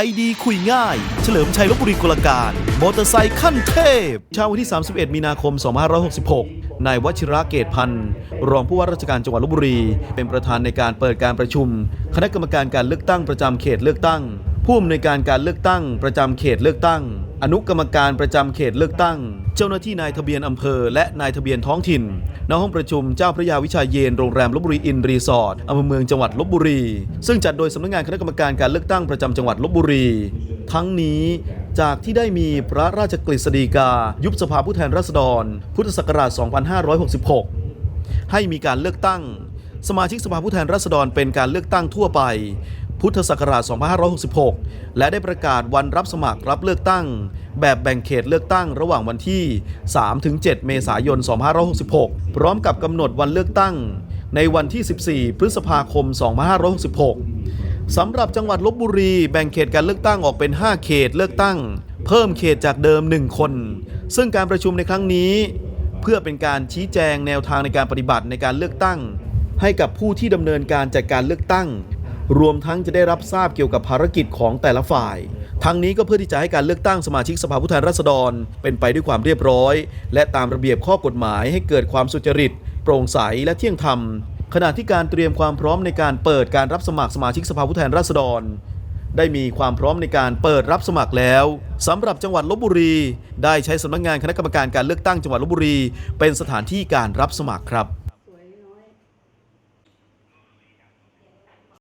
ใจดีคุยง่าย เฉลิมชัยลบบุรีกลการ มอเตอร์ไซค์ขั้นเทพ เช้าวันที่ 31 มีนาคม 2566 นายวชิระเกตพันธ์รองผู้ว่าราชการจังหวัดลบบุรี เป็นประธานในการเปิดการประชุม คณะกรรมการการเลือกตั้งประจำเขตเลือกตั้ง ผู้อำนวยการการเลือกตั้งประจำเขตเลือกตั้ง อนุกรรมการประจำเขตเลือกตั้ง เจ้าหน้าที่นายทะเบียนอำเภอ และนายทะเบียนท้องถิ่นณห้องประชุมเจ้าพระยาวิชาเยนโรงแรมลบบุรีอินรีสอร์ทอำเภอเมืองจังหวัดลบบุรี ซึ่งจัดโดยสำนักงานคณะกรรมการการเลือกตั้งประจำจังหวัดลบบุรี ทั้งนี้จากที่ได้มีพระราชกฤษฎีกา ยุบสภาผู้แทนราษฎร พุทธศักราช 2566 ให้มีการเลือกตั้ง สมาชิกสภาผู้แทนราษฎรเป็นการเลือกตั้งทั่วไป พุทธศักราช 2566 และได้ประกาศวันรับสมัครรับเลือกตั้ง แบบแบ่งเขตเลือกตั้งระหว่างวันที่ 3-7 เมษายน 2566 พร้อมกับกำหนดวันเลือกตั้ง ในวันที่ 14 พฤษภาคม 2566 สำหรับจังหวัดลบบุรี แบ่งเขตการเลือกตั้งออกเป็น 5 เขตเลือกตั้ง เพิ่มเขตจากเดิม 1 คน ซึ่งการประชุมในครั้งนี้ เพื่อเป็นการชี้แจงแนวทางในการปฏิบัติในการเลือกตั้งให้กับผู้ที่ดำเนินการจัดการเลือกตั้ง รวมทั้งจะได้รับทราบเกี่ยวกับภารกิจของแต่ละฝ่าย ทั้งนี้ก็เพื่อที่จะให้การเลือกตั้งสมาชิกสภาผู้แทนราษฎร เป็นไปด้วยความเรียบร้อย และตามระเบียบข้อกฎหมายให้เกิดความสุจริต โปร่งใสและเที่ยงธรรม ขณะที่การเตรียมความพร้อมในการเปิดการรับสมัครสมาชิกสภาผู้แทนราษฎรได้มีความพร้อมในการเปิดรับสมัครแล้วสำหรับจังหวัดลบบุรี ได้ใช้สำนักงานคณะกรรมการการเลือกตั้งจังหวัดลบบุรี เป็นสถานที่การรับสมัครครับ